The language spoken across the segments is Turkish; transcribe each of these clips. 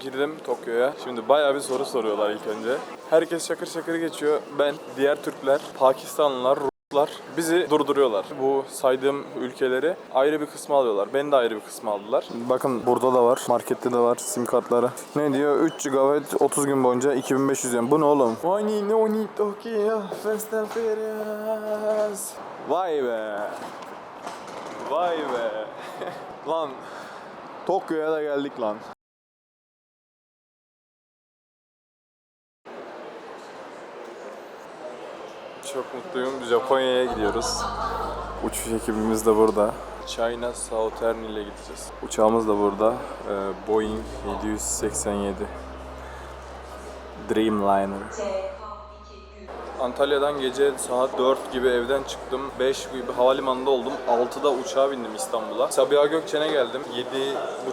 Girdim Tokyo'ya. Şimdi bayağı bir soru soruyorlar ilk önce. Herkes şakır şakır geçiyor. Ben, diğer Türkler, Pakistanlılar, Ruslar bizi durduruyorlar. Bu saydığım ülkeleri ayrı bir kısma alıyorlar. Beni de ayrı bir kısma aldılar. Bakın burada da var. Markette de var sim kartları. Ne diyor? 3 GB 30 gün boyunca 2500 yen. Bu ne oğlum? Wani no ni Tokyo Fast and Furious. Vay be. Vay be. lan Tokyo'ya da geldik lan. Çok mutluyum. Japonya'ya gidiyoruz. Uçuş ekibimiz de burada. China Southern ile gideceğiz. Uçağımız da burada. Ee, Boeing 787 Dreamliner. Antalya'dan gece saat 4 gibi evden çıktım. 5 gibi havalimanında oldum. 6'da uçağa bindim İstanbul'a. Sabiha Gökçen'e geldim.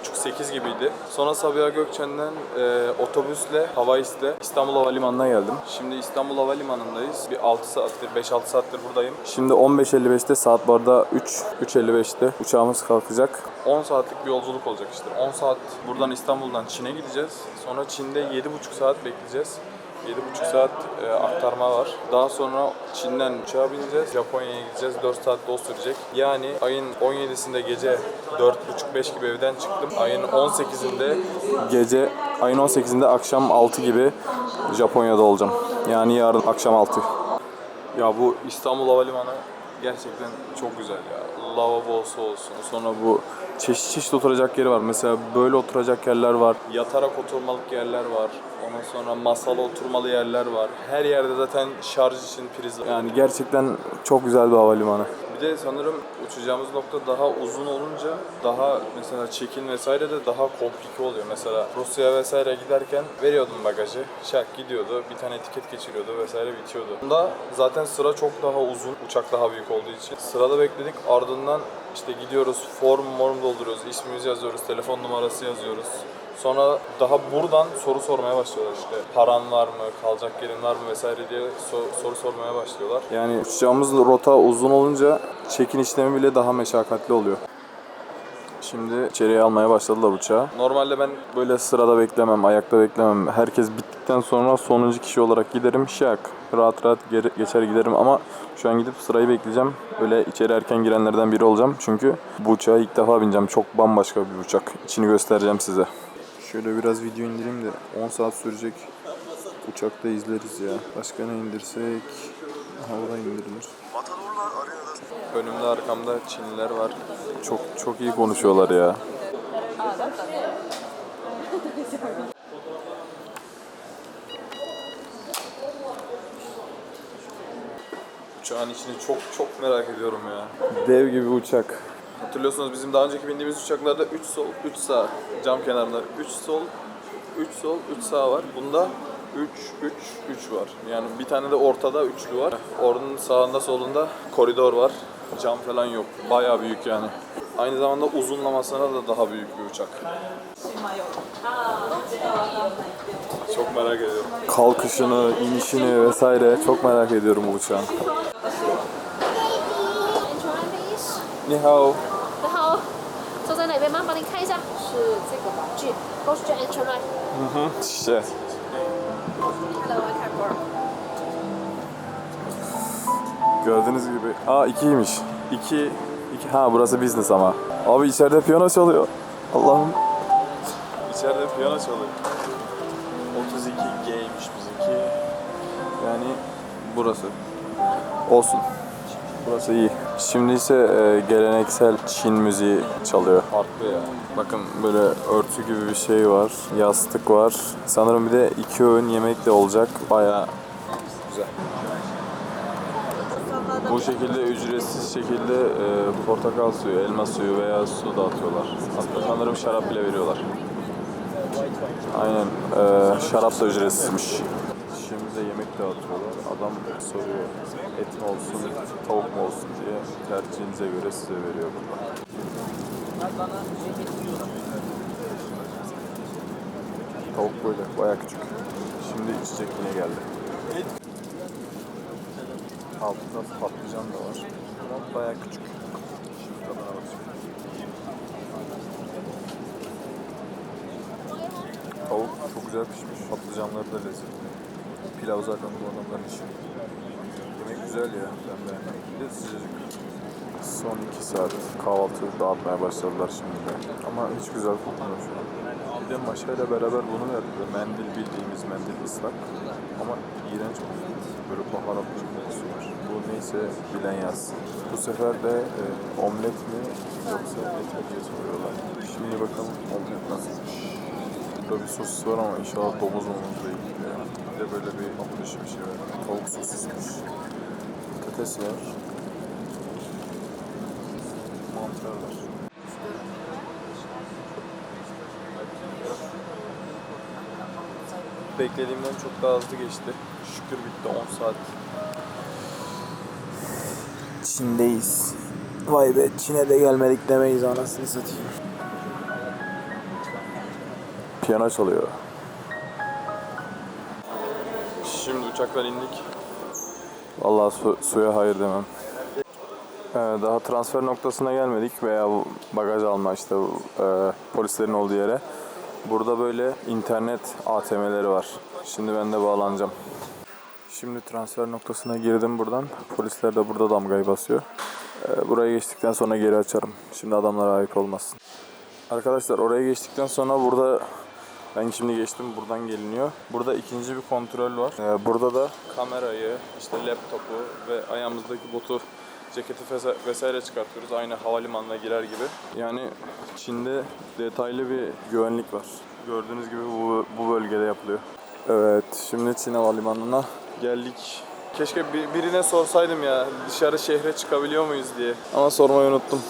7.30-8 gibiydi. Sonra Sabiha Gökçen'den e, otobüsle, havaisle İstanbul Havalimanı'na geldim. Şimdi İstanbul Havalimanı'ndayız. Bir 6 saattir, 5-6 saattir buradayım. Şimdi 15.55'te saat bu arada 3, 3.55'te uçağımız kalkacak. 10 saatlik bir yolculuk olacak işte. 10 saat buradan İstanbul'dan Çin'e gideceğiz. Sonra Çin'de 7.5 saat bekleyeceğiz. 7,5 saat e, aktarma var. Daha sonra Çin'den uçağa bineceğiz. Japonya'ya gideceğiz. 4 saat o sürecek. Yani ayın 17'sinde gece 4.30-5 gibi evden çıktım. Ayın 18'inde gece ayın 18'inde akşam 6 gibi Japonya'da olacağım. Yani yarın akşam 6. Ya bu İstanbul Havalimanı gerçekten çok güzel ya. Lavabosu olsun. Sonra bu çeşit çeşit oturacak yeri var. Mesela böyle oturacak yerler var. Yatarak oturmalık yerler var. Ondan sonra masalı oturmalı yerler var. Her yerde zaten şarj için priz var. Yani gerçekten çok güzel bir havalimanı. Bir de sanırım uçacağımız nokta daha uzun olunca daha mesela check-in vesaire de daha komplike oluyor. Mesela Rusya'ya vesaire giderken veriyordum bagajı. Şak gidiyordu. Bir tane etiket geçiriyordu vesaire bitiyordu. Bunda zaten sıra çok daha uzun. Uçak daha büyük olduğu için. Sırada bekledik. Ardından işte gidiyoruz. Form form dolduruyoruz. ismimizi yazıyoruz. Telefon numarası yazıyoruz. Sonra daha buradan soru sormaya başlıyorlar işte. Paran var mı, kalacak yerin var mı vesaire diye so- soru sormaya başlıyorlar. Yani uçacağımız rota uzun olunca check-in işlemi bile daha meşakkatli oluyor. Şimdi içeriye almaya başladılar uçağı. Normalde ben böyle sırada beklemem, ayakta beklemem. Herkes bittikten sonra sonuncu kişi olarak giderim. Şak. Rahat rahat geri- geçer giderim ama şu an gidip sırayı bekleyeceğim. Böyle içeri erken girenlerden biri olacağım. Çünkü bu uçağa ilk defa bineceğim. Çok bambaşka bir uçak. İçini göstereceğim size. Şöyle biraz video indireyim de 10 saat sürecek uçakta izleriz ya. Başka ne indirsek? Havada indirilir. Önümde arkamda Çinliler var. Çok çok iyi konuşuyorlar ya. Uçağın içini çok çok merak ediyorum ya. Dev gibi uçak. Hatırlıyorsunuz bizim daha önceki bindiğimiz uçaklarda 3 sol, 3 sağ cam kenarında 3 sol, 3 sol, 3 sağ var. Bunda 3, 3, 3 var. Yani bir tane de ortada üçlü var. Orada sağında solunda koridor var. Cam falan yok. Bayağı büyük yani. Aynı zamanda uzunlamasına da daha büyük bir uçak. Çok merak ediyorum. Kalkışını, inişini vesaire çok merak ediyorum bu uçağın. Ni hao. 是这个吧？G Ghost Entrance Line。 İşte. Hello, I can work。 Gördüğünüz gibi. Aa ikiymiş. İki, iki. Ha burası business ama. Abi içeride piyano çalıyor. Allah'ım. İçeride piyano çalıyor. 32G'ymiş bizimki. Yani burası. Olsun. Burası iyi. Şimdi ise e, geleneksel Çin müziği çalıyor. Farklı ya. Bakın böyle örtü gibi bir şey var. Yastık var. Sanırım bir de iki öğün yemek de olacak. Bayağı güzel. Bu şekilde ücretsiz şekilde e, portakal suyu, elma suyu veya su dağıtıyorlar. Hatta sanırım şarap bile veriyorlar. Aynen. e, şarap da ücretsizmiş. Dağıtıyorlar. Adam soruyor et mi olsun, tavuk mu olsun diye tercihinize göre size veriyor burada. Tavuk böyle bayağı küçük. Şimdi içecek yine geldi. Altında patlıcan da var. Ama bayağı küçük. Tavuk çok güzel pişmiş. Patlıcanları da lezzetli. Pilav zaten bu adamların işi. Yemek güzel ya. Ben beğendim. Son iki saat kahvaltı dağıtmaya başladılar şimdi de. Ama hiç güzel kokmuyor şu an. Bir de maşayla beraber bunu verdiler. Mendil bildiğimiz mendil ıslak. Ama iğrenç kokuyor. Böyle baharatlı kokusu var. Bu neyse bilen yazsın. Bu sefer de e, omlet mi yoksa ete diye soruyorlar. Şimdi bakalım omlet nasılmış. Burada bir sosis var ama inşallah domuz momuz değil. Yani bir de böyle bir hamur işi bir şey var. Tavuk sosismiş. Patates var. Mantar var. Beklediğimden çok daha hızlı geçti. Şükür bitti 10 saat. Çin'deyiz. Vay be Çin'e de gelmedik demeyiz anasını satayım. Piyano çalıyor. Uçaktan indik. Vallahi su- suya hayır demem. Ee, daha transfer noktasına gelmedik veya bagaj alma işte e, polislerin olduğu yere. Burada böyle internet ATM'leri var. Şimdi ben de bağlanacağım. Şimdi transfer noktasına girdim buradan. Polisler de burada damgayı basıyor. Ee, buraya geçtikten sonra geri açarım. Şimdi adamlara ayıp olmasın. Arkadaşlar oraya geçtikten sonra burada ben şimdi geçtim buradan geliniyor. Burada ikinci bir kontrol var. Ee, burada da kamerayı, işte laptopu ve ayağımızdaki botu, ceketi vesaire çıkartıyoruz. Aynı havalimanına girer gibi. Yani Çin'de detaylı bir güvenlik var. Gördüğünüz gibi bu, bu bölgede yapılıyor. Evet, şimdi Çin havalimanına geldik. Keşke bir- birine sorsaydım ya dışarı şehre çıkabiliyor muyuz diye. Ama sormayı unuttum.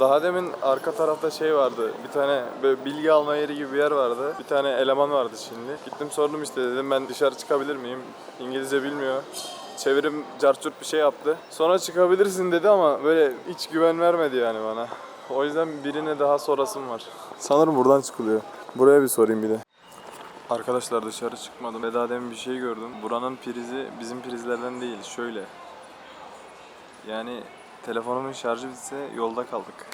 Daha demin arka tarafta şey vardı. Bir tane böyle bilgi alma yeri gibi bir yer vardı. Bir tane eleman vardı şimdi. Gittim sordum işte dedim ben dışarı çıkabilir miyim? İngilizce bilmiyor. Çevirim carçurt bir şey yaptı. Sonra çıkabilirsin dedi ama böyle hiç güven vermedi yani bana. O yüzden birine daha sorasım var. Sanırım buradan çıkılıyor. Buraya bir sorayım bir de. Arkadaşlar dışarı çıkmadım. Ve daha demin bir şey gördüm. Buranın prizi bizim prizlerden değil. Şöyle. Yani telefonumun şarjı bitse yolda kaldık.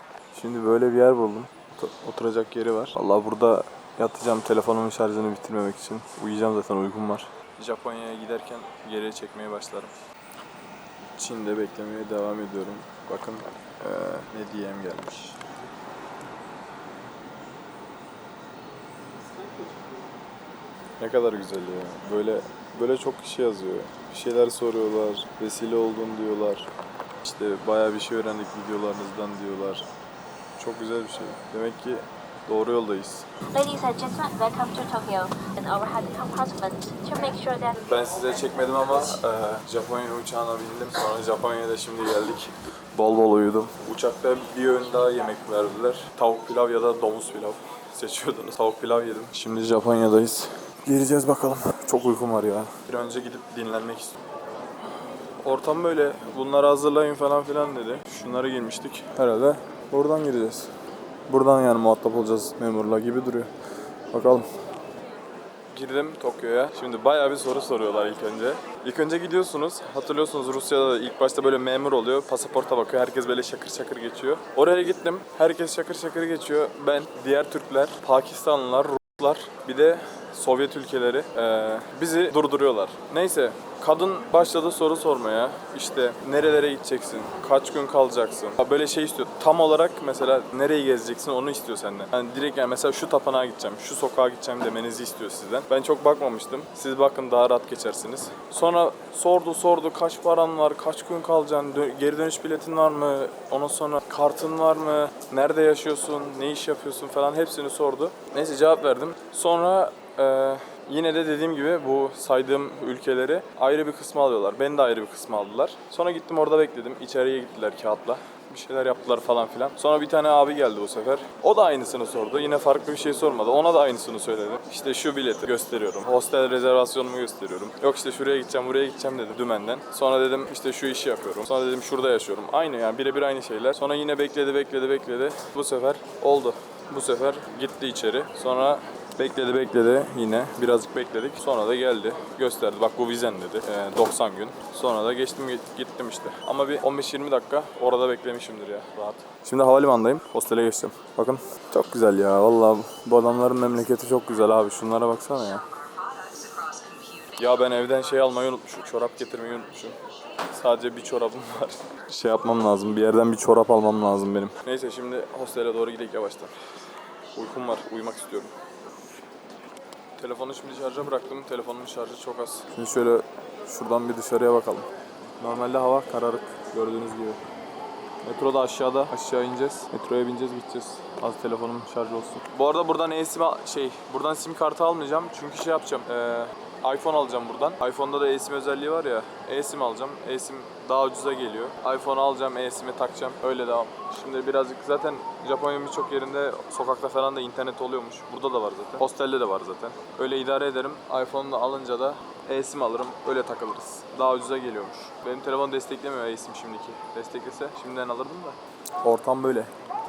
Şimdi böyle bir yer buldum. Ot- Oturacak yeri var. Vallahi burada yatacağım telefonumun şarjını bitirmemek için. Uyuyacağım zaten uykum var. Japonya'ya giderken geriye çekmeye başlarım. Çin'de beklemeye devam ediyorum. Bakın eee ne diyem gelmiş. Ne kadar güzel ya. Böyle böyle çok kişi yazıyor. Bir şeyler soruyorlar. Vesile oldun diyorlar. İşte bayağı bir şey öğrendik videolarınızdan diyorlar. Çok güzel bir şey. Demek ki doğru yoldayız. Ladies and gentlemen, welcome to Tokyo. And our head compartment to make sure that Ben size çekmedim ama e, Japonya uçağına bindim. Sonra Japonya'da şimdi geldik. Bol bol uyudum. Uçakta bir öğün daha yemek verdiler. Tavuk pilav ya da domuz pilav seçiyordunuz. Tavuk pilav yedim. Şimdi Japonya'dayız. Gireceğiz bakalım. Çok uykum var ya. Bir önce gidip dinlenmek istiyorum. Ortam böyle. Bunları hazırlayın falan filan dedi. Şunları giymiştik. Herhalde buradan gireceğiz. Buradan yani muhatap olacağız memurla gibi duruyor. Bakalım. Girdim Tokyo'ya. Şimdi bayağı bir soru soruyorlar ilk önce. İlk önce gidiyorsunuz. Hatırlıyorsunuz Rusya'da da ilk başta böyle memur oluyor. Pasaporta bakıyor. Herkes böyle şakır şakır geçiyor. Oraya gittim. Herkes şakır şakır geçiyor. Ben, diğer Türkler, Pakistanlılar, Ruslar, bir de Sovyet ülkeleri eee, bizi durduruyorlar. Neyse kadın başladı soru sormaya. İşte nerelere gideceksin? Kaç gün kalacaksın? Böyle şey istiyor. Tam olarak mesela nereyi gezeceksin onu istiyor senden. Yani direkt yani mesela şu tapınağa gideceğim, şu sokağa gideceğim demenizi istiyor sizden. Ben çok bakmamıştım. Siz bakın daha rahat geçersiniz. Sonra sordu sordu kaç paran var, kaç gün kalacaksın, dö- geri dönüş biletin var mı? Ondan sonra kartın var mı? Nerede yaşıyorsun? Ne iş yapıyorsun falan hepsini sordu. Neyse cevap verdim. Sonra ee, yine de dediğim gibi bu saydığım ülkeleri ayrı bir kısmı alıyorlar. Beni de ayrı bir kısmı aldılar. Sonra gittim orada bekledim. İçeriye gittiler kağıtla. Bir şeyler yaptılar falan filan. Sonra bir tane abi geldi bu sefer. O da aynısını sordu. Yine farklı bir şey sormadı. Ona da aynısını söyledi. İşte şu bileti gösteriyorum. Hostel rezervasyonumu gösteriyorum. Yok işte şuraya gideceğim, buraya gideceğim dedi dümenden. Sonra dedim işte şu işi yapıyorum. Sonra dedim şurada yaşıyorum. Aynı yani birebir aynı şeyler. Sonra yine bekledi, bekledi, bekledi. Bu sefer oldu. Bu sefer gitti içeri. Sonra Bekledi bekledi yine. Birazcık bekledik. Sonra da geldi. Gösterdi. Bak bu vizen dedi. Ee, 90 gün. Sonra da geçtim git- gittim işte. Ama bir 15-20 dakika orada beklemişimdir ya. Rahat. Şimdi havalimanındayım. Hostele geçeceğim. Bakın. Çok güzel ya. Vallahi bu adamların memleketi çok güzel abi. Şunlara baksana ya. Ya ben evden şey almayı unutmuşum. Çorap getirmeyi unutmuşum. Sadece bir çorabım var. Şey yapmam lazım. Bir yerden bir çorap almam lazım benim. Neyse şimdi hostele doğru gidelim yavaştan. Uykum var. Uyumak istiyorum. Telefonu şimdi şarja bıraktım. Telefonumun şarjı çok az. Şimdi şöyle şuradan bir dışarıya bakalım. Normalde hava kararık gördüğünüz gibi. Metro da aşağıda. Aşağı ineceğiz. Metroya bineceğiz gideceğiz. Az telefonum şarj olsun. Bu arada buradan eSIM şey buradan sim kartı almayacağım. Çünkü şey yapacağım. eee, iPhone alacağım buradan. iPhone'da da eSIM özelliği var ya. eSIM alacağım. eSIM daha ucuza geliyor. iPhone alacağım, eSIM'i takacağım. Öyle devam. Şimdi birazcık zaten Japonya'nın birçok yerinde sokakta falan da internet oluyormuş. Burada da var zaten. Hostelde de var zaten. Öyle idare ederim. iPhone'u alınca da eSIM alırım. Öyle takılırız. Daha ucuza geliyormuş. Benim telefon desteklemiyor eSIM şimdiki. Desteklese şimdiden alırdım da. Ortam böyle.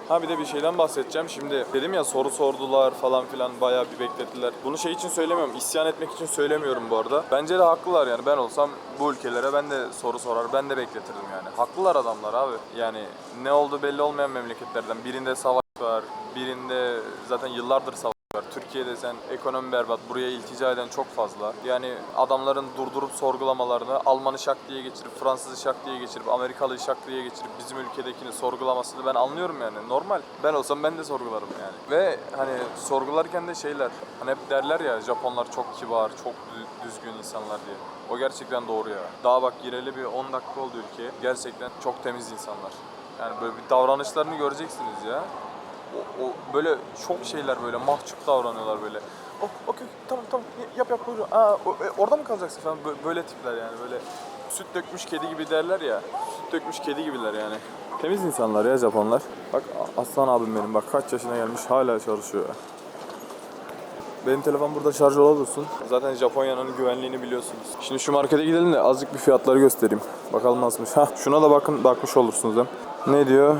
Ha bir de bir şeyden bahsedeceğim. Şimdi dedim ya soru sordular falan filan bayağı bir beklettiler. Bunu şey için söylemiyorum. isyan etmek için söylemiyorum bu arada. Bence de haklılar yani. Ben olsam bu ülkelere ben de soru sorar. Ben de bekletirdim yani. Haklılar adamlar abi. Yani ne oldu belli olmayan memleketlerden. Birinde savaş var. Birinde zaten yıllardır savaş. Türkiye'de sen ekonomi berbat, buraya iltica eden çok fazla. Yani adamların durdurup sorgulamalarını Almanı şak diye geçirip, Fransızı şak diye geçirip, Amerikalıyı şak diye geçirip bizim ülkedekini sorgulamasını ben anlıyorum yani. Normal. Ben olsam ben de sorgularım yani. Ve hani sorgularken de şeyler, hani hep derler ya Japonlar çok kibar, çok dü- düzgün insanlar diye. O gerçekten doğru ya. Daha bak gireli bir 10 dakika oldu ülkeye. Gerçekten çok temiz insanlar. Yani böyle bir davranışlarını göreceksiniz ya o, o böyle çok şeyler böyle mahcup davranıyorlar böyle. Oh, okey, tamam tamam yap yap buyurun. Aa, e, orada mı kalacaksın falan Bö- böyle tipler yani böyle süt dökmüş kedi gibi derler ya. Süt dökmüş kedi gibiler yani. Temiz insanlar ya Japonlar. Bak Aslan abim benim bak kaç yaşına gelmiş hala çalışıyor. Benim telefon burada şarj olursun. Zaten Japonya'nın güvenliğini biliyorsunuz. Şimdi şu markete gidelim de azıcık bir fiyatları göstereyim. Bakalım nasılmış. Ha, şuna da bakın bakmış olursunuz hem. Ne diyor?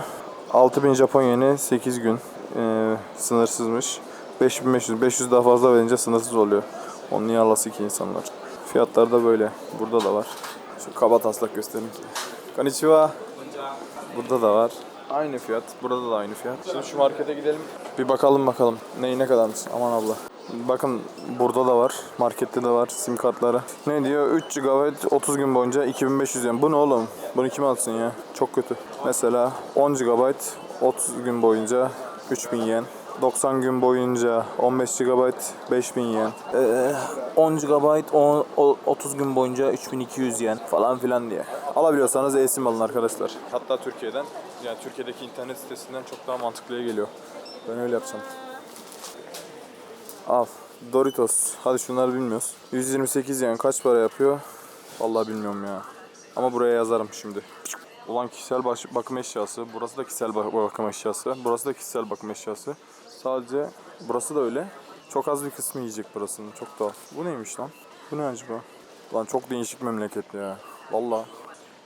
6000 Japon yeni 8 gün ee, sınırsızmış. 5500 500 daha fazla verince sınırsız oluyor. Onun niye alası ki insanlar. Fiyatlar da böyle. Burada da var. Şu kaba taslak göstereyim. Konnichiwa. Burada da var. Aynı fiyat. Burada da aynı fiyat. Şimdi şu markete gidelim. Bir bakalım bakalım. Neyi ne kadarmış. Aman abla. Bakın burada da var. Markette de var sim kartları. Ne diyor? 3 GB 30 gün boyunca 2500 yen. Bu ne oğlum? Bunu kim alsın ya? Çok kötü. Mesela 10 GB 30 gün boyunca 3000 yen. 90 gün boyunca 15 GB 5000 yen. Ee, 10 GB on- o- 30 gün boyunca 3200 yen falan filan diye. Alabiliyorsanız eSIM alın arkadaşlar. Hatta Türkiye'den, yani Türkiye'deki internet sitesinden çok daha mantıklıya geliyor. Ben öyle yapacağım. Al. Doritos. Hadi şunları bilmiyoruz. 128 yen kaç para yapıyor? Vallahi bilmiyorum ya. Ama buraya yazarım şimdi. Ulan kişisel bakım eşyası. Burası da kişisel ba- bakım eşyası. Burası da kişisel bakım eşyası. Sadece burası da öyle. Çok az bir kısmı yiyecek burasının. Çok tuhaf. Bu neymiş lan? Bu ne acaba? Lan çok değişik memleket ya. Vallahi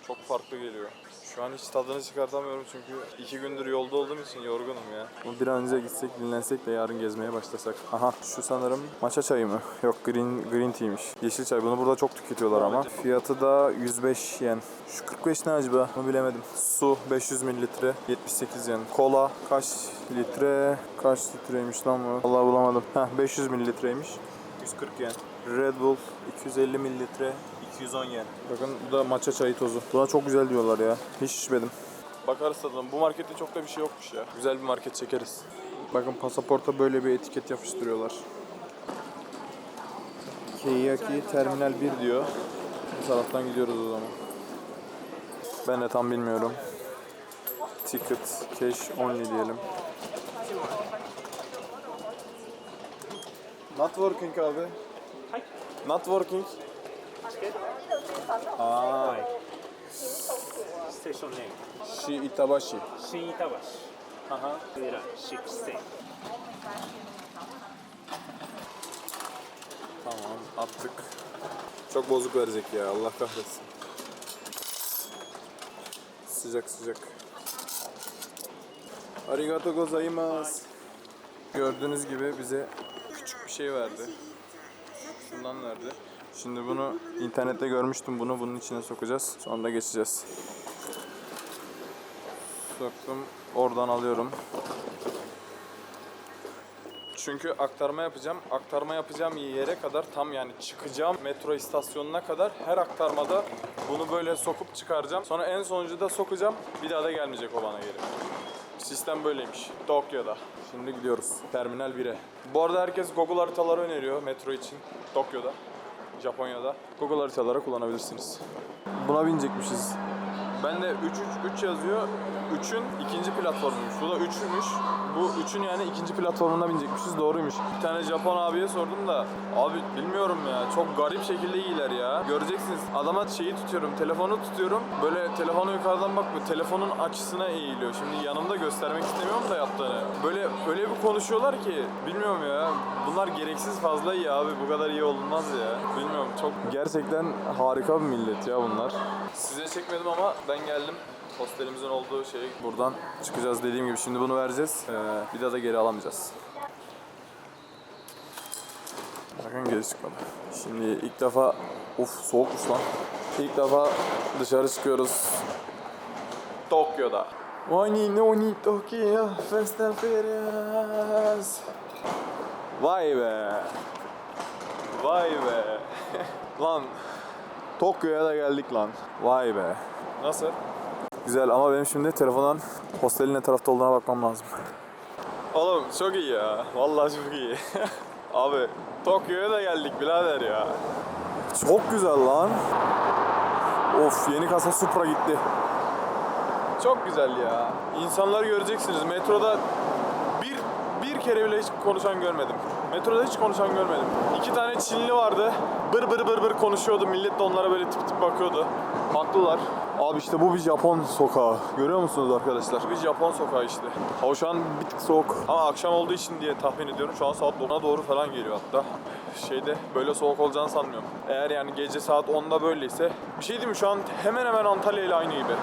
çok farklı geliyor. Şu an hiç tadını çıkartamıyorum çünkü iki gündür yolda olduğum için yorgunum ya. Bu bir an önce gitsek dinlensek de yarın gezmeye başlasak. Aha şu sanırım matcha çayı mı? Yok green green tea'ymiş. Yeşil çay. Bunu burada çok tüketiyorlar ama. Fiyatı da 105 yen. Şu 45 ne acaba? Bunu bilemedim. Su 500 mililitre 78 yen. Kola kaç litre? Kaç litreymiş lan bu? Vallahi bulamadım. Heh 500 mililitreymiş. 140 yen. Red Bull 250 mililitre 210 yen. Bakın bu da matcha çayı tozu. Buna çok güzel diyorlar ya. Hiç içmedim. Bakarız tadına. Bu markette çok da bir şey yokmuş ya. Güzel bir market çekeriz. Bakın pasaporta böyle bir etiket yapıştırıyorlar. Keiyaki Terminal 1 diyor. Bu taraftan gidiyoruz o zaman. Ben de tam bilmiyorum. Ticket, cash only diyelim. Not working abi. Not working Aa, ステーションネーム Shi Itabashi. 新板橋上ら6点 Tamam attık. Çok bozuk verecek ya Allah kahretsin. Sıcak sıcak. Arigato gozaimasu. Gördüğünüz gibi bize küçük bir bir şey verdi. Şundan verdi. Şimdi bunu internette görmüştüm bunu bunun içine sokacağız. Sonra geçeceğiz. Soktum. Oradan alıyorum. Çünkü aktarma yapacağım. Aktarma yapacağım yere kadar tam yani çıkacağım metro istasyonuna kadar her aktarmada bunu böyle sokup çıkaracağım. Sonra en sonuncu da sokacağım. Bir daha da gelmeyecek o bana geri. Sistem böyleymiş. Tokyo'da. Şimdi gidiyoruz. Terminal 1'e. Bu arada herkes Google haritaları öneriyor metro için. Tokyo'da. Japonya'da. Google haritaları kullanabilirsiniz. Buna binecekmişiz. Ben de 3 3 3 yazıyor. 3'ün ikinci platformuymuş. Bu da 3'ümüş. Bu 3'ün yani ikinci platformuna binecekmişiz. Doğruymuş. Bir tane Japon abiye sordum da abi bilmiyorum ya. Çok garip şekilde iyiler ya. Göreceksiniz. Adama şeyi tutuyorum. Telefonu tutuyorum. Böyle telefonu yukarıdan bakmıyor. Telefonun açısına eğiliyor. Şimdi yanımda göstermek istemiyorum da yaptığını. Böyle öyle bir konuşuyorlar ki bilmiyorum ya. Bunlar gereksiz fazla iyi abi. Bu kadar iyi olunmaz ya. Bilmiyorum çok gerçekten harika bir millet ya bunlar. Size çekmedim ama ben geldim. Hostelimizin olduğu şey buradan çıkacağız dediğim gibi şimdi bunu vereceğiz. Ee, bir daha da geri alamayacağız. Bakın geri çıkmadı. Şimdi ilk defa uf soğukmuş lan. İlk defa dışarı çıkıyoruz. Tokyo'da. Oni no ni Tokyo Fast and Furious. Vay be. Vay be. lan Tokyo'ya da geldik lan. Vay be. Nasıl? Güzel ama benim şimdi telefondan hostelin ne tarafta olduğuna bakmam lazım. Oğlum çok iyi ya. Vallahi çok iyi. Abi Tokyo'ya da geldik birader ya. Çok güzel lan. Of yeni kasa Supra gitti. Çok güzel ya. İnsanları göreceksiniz. Metroda kere bile hiç konuşan görmedim. Metroda hiç konuşan görmedim. İki tane Çinli vardı. Bır bır bır bır konuşuyordu. Millet de onlara böyle tip tip bakıyordu. Haklılar. Abi işte bu bir Japon sokağı. Görüyor musunuz arkadaşlar? Bir Japon sokağı işte. Hava şu an bir tık soğuk. Ama akşam olduğu için diye tahmin ediyorum. Şu an saat 10'a doğru falan geliyor hatta. Şeyde böyle soğuk olacağını sanmıyorum. Eğer yani gece saat 10'da böyleyse. Bir şey diyeyim mi? Şu an hemen hemen Antalya ile aynı gibi.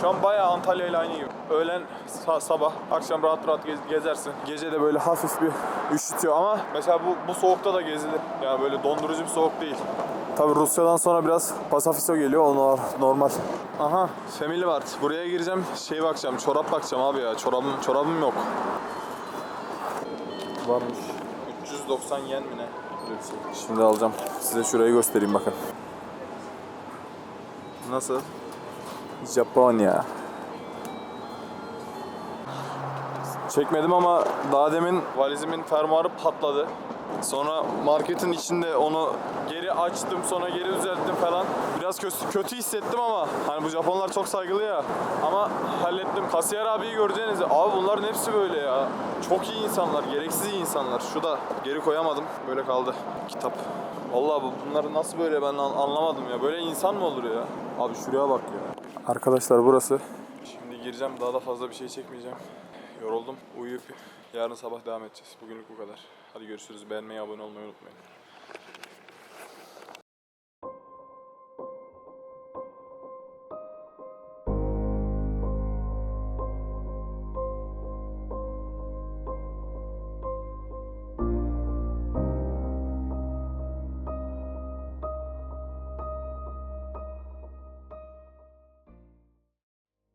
Şu an bayağı Antalya ile aynı gibi. Öğlen, sa- sabah, akşam rahat rahat gez- gezersin. Gece de böyle hafif bir üşütüyor ama mesela bu, bu soğukta da gezilir. Yani böyle dondurucu bir soğuk değil. Tabi Rusya'dan sonra biraz Pasafiso geliyor, o nor- normal. Aha, Family Mart. Buraya gireceğim, şey bakacağım, çorap bakacağım abi ya. Çorabım, çorabım yok. Varmış. 390 yen mi ne? Şimdi alacağım. Size şurayı göstereyim bakın. Nasıl? Japonya. Çekmedim ama daha demin valizimin fermuarı patladı. Sonra marketin içinde onu geri açtım sonra geri düzelttim falan. Biraz kötü, kötü hissettim ama hani bu Japonlar çok saygılı ya. Ama hallettim. Kasiyer abiyi göreceğiniz abi bunların hepsi böyle ya. Çok iyi insanlar, gereksiz iyi insanlar. Şu da geri koyamadım. Böyle kaldı. Kitap. Vallahi bu bunları nasıl böyle ben an- anlamadım ya. Böyle insan mı olur ya? Abi şuraya bak ya. Arkadaşlar burası. Şimdi gireceğim daha da fazla bir şey çekmeyeceğim. Yoruldum. Uyuyup yarın sabah devam edeceğiz. Bugünlük bu kadar. Hadi görüşürüz. Beğenmeyi, abone olmayı unutmayın.